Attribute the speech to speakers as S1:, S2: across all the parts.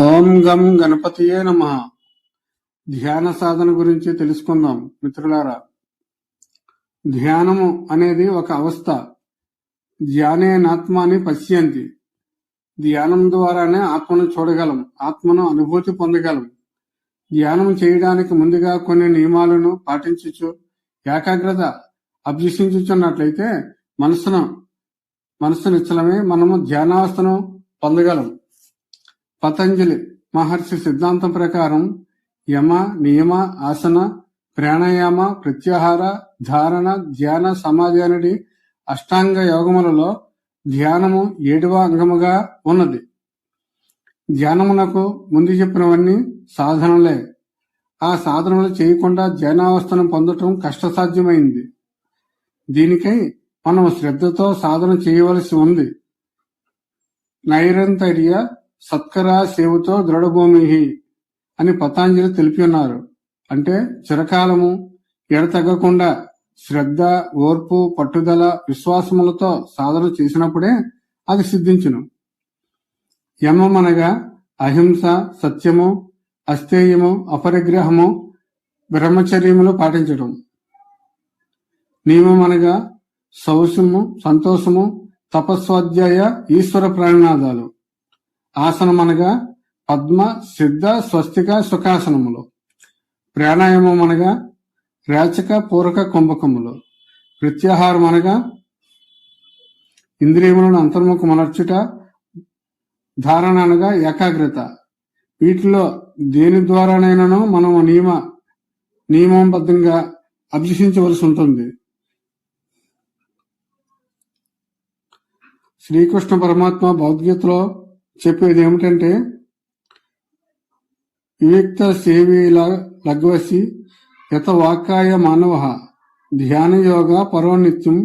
S1: ఓం గం గణపతియే నమ. ధ్యాన సాధన గురించి తెలుసుకుందాం మిత్రులారా. ధ్యానము అనేది ఒక అవస్థ. ధ్యానేనాత్మాని పశ్యంతి. ధ్యానం ద్వారానే ఆత్మను చూడగలం ఆత్మను అనుభూతి పొందగలం. ధ్యానం చేయడానికి ముందుగా కొన్ని నియమాలను పాటించచ్చు ఏకాగ్రత అభ్యసించుచున్నట్లయితే మనసును మనసు నిచ్చలమే మనము ధ్యానావస్థను పొందగలం. పతంజలి మహర్షి సిద్ధాంతం ప్రకారం యమ నియమ ఆసన ప్రాణాయామ ప్రత్యాహార ధారణ ధ్యాన సమాధానుడి అష్టాంగ యోగములలో ధ్యానము ఏడవ అంగముగా ఉన్నది. ధ్యానమునకు ముందు చెప్పినవన్నీ సాధనలే. ఆ సాధనలు చేయకుండా ధ్యానావస్థను పొందటం కష్టసాధ్యమైంది. దీనికై మనం శ్రద్ధతో సాధన చేయవలసి ఉంది. నైరంతర్య సత్కరా సేవతో దృఢభూమి అని పతాంజలి తెలిపి ఉన్నారు. అంటే చిరకాలము ఎడతగ్గకుండా శ్రద్ధ ఓర్పు పట్టుదల విశ్వాసములతో సాధన చేసినప్పుడే అది సిద్ధించును. యమమనగా అహింస సత్యము అస్థేయము అపరిగ్రహము బ్రహ్మచర్యములు పాటించడం నియమమనగా సౌసము సంతోషము తపస్వాధ్యాయ ఈశ్వర ప్రాణనాదాలు. ఆసనం అనగా పద్మ సిద్ధ స్వస్తిక సుఖాసనములు. ప్రాణాయామం అనగా రాచక పూరక కుంభకములు. ప్రత్యాహారం అనగా ఇంద్రియములను అంతర్ముఖమనర్చుట ధారణ అనగా ఏకాగ్రత. వీటిలో దేని ద్వారానైనాను మనం నియమ నియమబద్ధంగా అభ్యసించవలసి ఉంటుంది. శ్రీకృష్ణ పరమాత్మ భగవద్గీతలో చెప్పేది ఏమిటంటే వివిక్త సేవీల లగ్వసి యత వాకాయ మానవ ధ్యాన యోగ పరోనిత్యం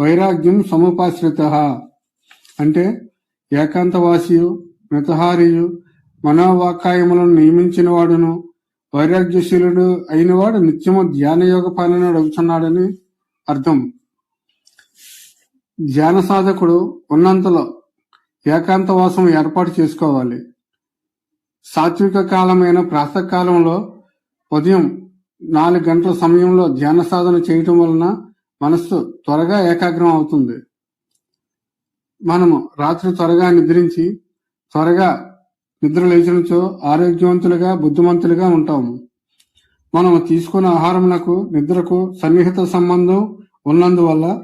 S1: వైరాగ్యం సముపాశ్రిత. అంటే ఏకాంతవాసియు మితహారియు మనోవాకాయములను నియమించిన వాడును వైరాగ్యశీలుడు అయినవాడు నిత్యము ధ్యాన యోగ పనిని అడుగుతున్నాడని అర్థం. ధ్యాన సాధకుడు ఉన్నంతలో ఏకాంతవాసం ఏర్పాటు చేసుకోవాలి. సాత్విక కాలమైన ప్రాతకాలంలో ఉదయం నాలుగు గంటల సమయంలో ధ్యాన సాధన చేయటం వలన మనస్సు త్వరగా ఏకాగ్రం అవుతుంది. మనము రాత్రి త్వరగా నిద్రించి త్వరగా నిద్ర లేచినచో ఆరోగ్యవంతులుగా బుద్ధిమంతులుగా ఉంటాము. మనము తీసుకున్న ఆహారమునకు నిద్రకు సన్నిహిత సంబంధం ఉన్నందువల్ల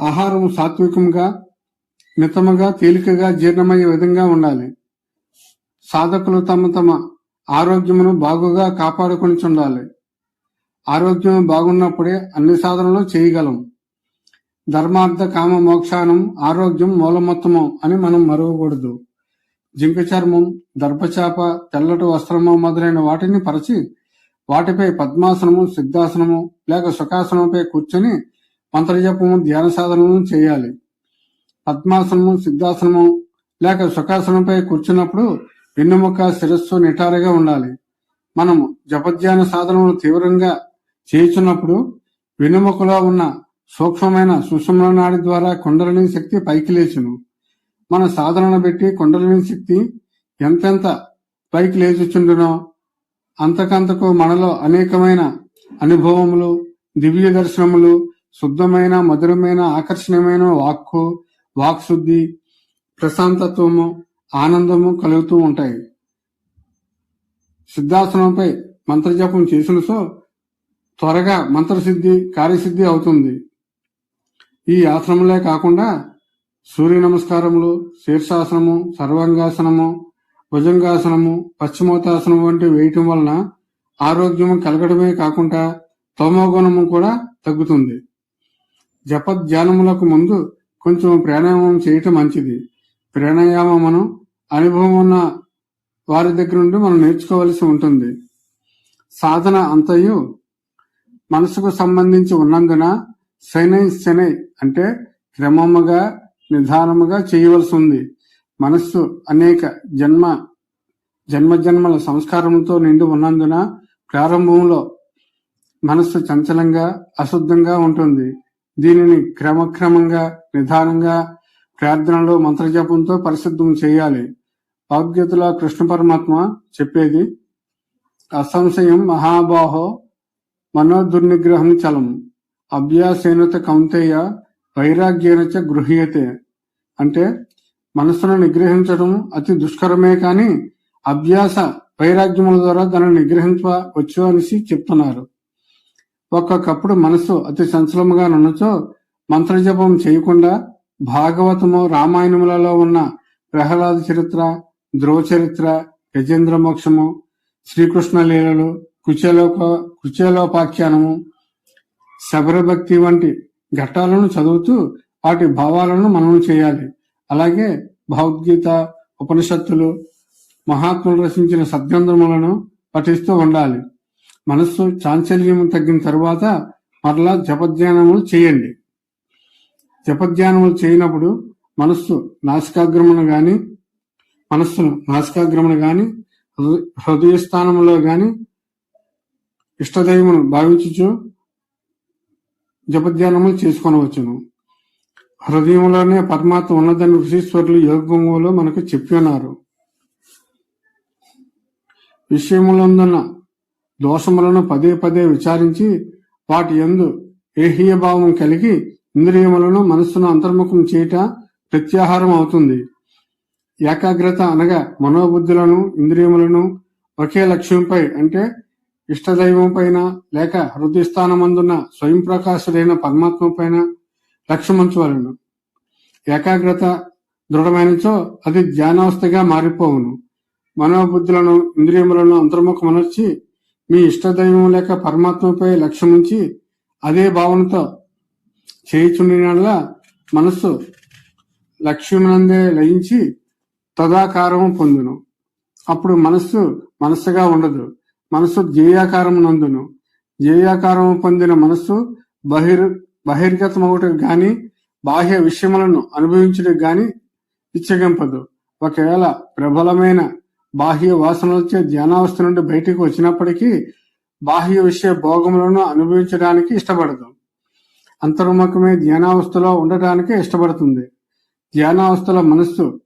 S1: ఆహారం సాత్వికంగా మితముగా తేలికగా జీర్ణమయ్యే విధంగా ఉండాలి. సాధకులు తమ తమ ఆరోగ్యమును బాగుగా కాపాడుకొని ఉండాలి. ఆరోగ్యం బాగున్నప్పుడే అన్ని సాధనలు చేయగలం. ధర్మార్థ కామ మోక్షానం ఆరోగ్యం మూలమొత్తము అని మనం మరవకూడదు. జింక చర్మం దర్భచాప తెల్లటి వస్త్రము మొదలైన వాటిని పరిచి వాటిపై పద్మాసనము సిద్ధాసనము లేక సుఖాసనముపై కూర్చొని మంత్రజపము ధ్యాన సాధనము చేయాలి. పద్మాసనము సిద్ధాసనము లేక సుఖాసనంపై కూర్చున్నప్పుడు వెన్నుముక శిరస్సు నిటారుగా ఉండాలి. మనం జపధ్యాన సాధనను తీవ్రంగా చేయుచున్నప్పుడు వెన్నుముకలో ఉన్న సూక్ష్మమైన సుషుమ్న నాడి ద్వారా కుండలిని శక్తి పైకి లేచును. మన సాధనను బట్టి కుండలిని శక్తి ఎంతెంత పైకి లేచుచుండునో అంతకంతకు మనలో అనేకమైన అనుభవములు దివ్య దర్శనములు శుద్ధమైన మధురమైన ఆకర్షణీయమైన వాక్కు వాక్శుద్ధి ప్రశాంతత్వము ఆనందము కలుగుతూ ఉంటాయి. సిద్ధాసనంపై మంత్రజపం చేసిన సో త్వరగా మంత్రసిద్ధి కార్యసిద్ధి అవుతుంది. ఈ ఆసనములే కాకుండా సూర్య నమస్కారములు శీర్షాసనము సర్వాంగాసనము భుజంగాసనము పశ్చిమోత్తాసనం వంటి వేయటం వలన ఆరోగ్యము కలగడమే కాకుండా తమోగుణము కూడా తగ్గుతుంది. జప ధ్యానములకు ముందు కొంచెం ప్రాణాయామం చేయటం మంచిది. ప్రాణాయామమును అనుభవం ఉన్న వారి దగ్గర నుండి మనం నేర్చుకోవలసి ఉంటుంది. సాధన అంతయు మనసుకు సంబంధించి ఉన్నందున శనై శనై అంటే క్రమముగా నిదానముగా చేయవలసి ఉంది. మనస్సు అనేక జన్మ జన్మజన్మల సంస్కారంతో నిండి ఉన్నందున ప్రారంభంలో మనస్సు చంచలంగా అశుద్ధంగా ఉంటుంది. దీనిని క్రమక్రమంగా నిదానంగా ప్రార్థనలో మంత్రజపంతో పరిశుద్ధం చేయాలి. భగవద్గీతలో కృష్ణ పరమాత్మ చెప్పేది అసంశయం మహాబాహో మనోదుర్నిగ్రహం చలం అభ్యాసేనత కౌంతేయ వైరాగ్యేన చ గృహ్యతే అంటే మనస్సును నిగ్రహించడం అతి దుష్కరమే కాని అభ్యాస వైరాగ్యముల ద్వారా దానిని నిగ్రహించవచ్చు అనేసి చెప్తున్నారు. ఒక్కొక్కప్పుడు మనసు అతి సంచలముగా నుంచో మంత్రజపం చేయకుండా భాగవతము రామాయణములలో ఉన్న ప్రహ్లాద చరిత్ర ధ్రువ చరిత్ర గజేంద్ర మోక్షము శ్రీకృష్ణ లీలలు కుచేలోక కుచేలోపాఖ్యానము శబరభక్తి వంటి ఘట్టాలను చదువుతూ వాటి భావాలను మనం చేయాలి. అలాగే భగవద్గీత ఉపనిషత్తులు మహాత్ములు రచించిన సద్గ్రంథములను పఠిస్తూ ఉండాలి. మనస్సు చాంచల్యం తగ్గిన తర్వాత మరలా జపధ్యానములు చేయండి. జపధ్యానములు చేయనప్పుడు మనస్సు నాసికాగ్రమణ గాని మనస్సును నాసికాగ్రమణ గాని హృ- హృదయ స్థానంలో గాని ఇష్టదైవమును భావించుచు జపధ్యానములు చేసుకొనవచ్చును. హృదయంలోనే పరమాత్మ ఉన్నదని ఋషీశ్వరులు యోగంలో మనకు చెప్పి ఉన్నారు. విషయములందున్న దోషములను పదే పదే విచారించి వాటి యందు ఏహీయభావం కలిగి ఇంద్రియములను మనస్సును అంతర్ముఖం చేయట ప్రత్యాహారం అవుతుంది. ఏకాగ్రత అనగా మనోబుద్ధులను ఇంద్రియములను ఒకే లక్ష్యంపై అంటే ఇష్టదైవం పైన లేక హృదయస్థానమందున్న స్వయం ప్రకాశుడైన పరమాత్మ పైన లక్ష్యముంచవలను. ఏకాగ్రత దృఢమైనచో అది ధ్యానావస్థగా మారిపోవును. మనోబుద్ధులను ఇంద్రియములను అంతర్ముఖమనర్చి మీ ఇష్టదైవం లేక పరమాత్మపై లక్ష్యముంచి అదే భావనతో చేయుచుండినట్ల మనస్సు లక్ష్యమునందే లయించి తదాకారము పొందును. అప్పుడు మనస్సు మనస్సుగా ఉండదు. మనస్సు ధ్యేయాకారము నందును. ధ్యేయాకారము పొందిన మనస్సు బహిర్ బహిర్గతమవుటకు గాని బాహ్య విషయములను అనుభవించడానికి గాని ఇచ్చగింపదు. ఒకవేళ ప్రబలమైన బాహ్య వాసనలచే ధ్యానావస్థ నుండి బయటికి వచ్చినప్పటికీ బాహ్య విషయ భోగములను అనుభవించడానికి ఇష్టపడదు. అంతర్ముఖమే ధ్యానావస్థలో ఉండటానికి ఇష్టపడుతుంది. ధ్యానావస్థల మనస్సు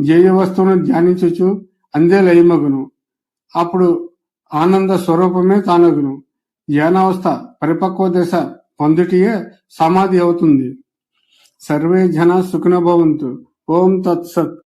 S1: ధ్యేయ వస్తువును ధ్యానించుచు అందే లయమగును. అప్పుడు ఆనంద స్వరూపమే తానగును. ధ్యానావస్థ పరిపక్వ దశ పొందుటియే సమాధి అవుతుంది. సర్వే జన సుఖిన భవంతు. ఓం తత్సత్.